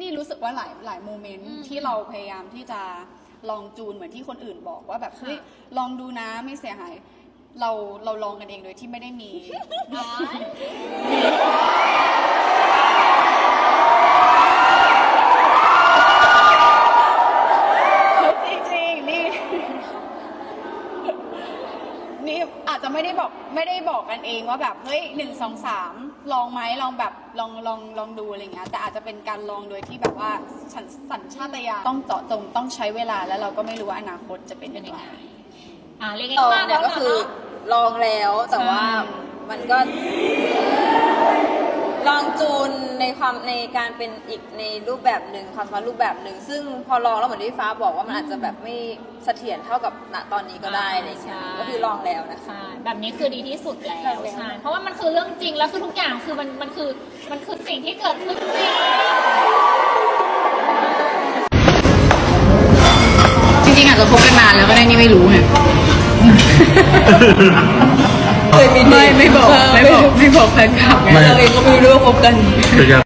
นี่รู้สึกว่าหลายหลายโมเมนต์อืมที่เราพยายามที่จะลองจูนเหมือนที่คนอื่นบอกว่าแบบเฮ้ยลองดูนะไม่เสียหาย เราเราลองกันเองโดยที่ไม่ได้มี น้อย จริงๆนี่ นี่อาจจะไม่ได้บอกไม่ได้บอกกันเองว่าแบบเฮ้ยหนึ่งสองสามลองไหมลองแบบลองลองลองดูอะไรเงี้ยแต่อาจจะเป็นการลองโดยที่แบบว่าสัญสัญชาตญาณต้องเจาะจงต้องใช้เวลาแล้วเราก็ไม่รู้ว่าอนาคตจะเป็นยังไงอ่าเรียกลองง่ายๆเนี่ยว่าก็คือลองแล้วแต่ว่าใช่มันก็ลองจูนใน ความในการเป็นอีกในรูปแบบหนึ่งความสามารถรูปแบบหนึ่งซึ่งพอลองแล้วเหมือนที่ฟ้าบอกว่ามันอาจจะแบบไม่เสถียรเท่ากับณตอนนี้ก็ได้อะไรอย่างเงี้ยก็คือลองแล้วนะคะ ใช่แบบนี้คือดีที่สุดแล้วลองแล้วใช่เพราะว่ามันคือเรื่องจริงแล้วคือทุกอย่างคือมันมันคือมันคือสิ่งที่เกิดขึ้นจริง จริงๆอาจจะคบกันนานแล้วก็ได้นี่ไม่รู้ไงเคยมีไม่ไม่บอกไม่บอกไม่บอกแฟนคลับไงไม่เราเองก็ไม่รู้ว่าคบกัน เป็นยัง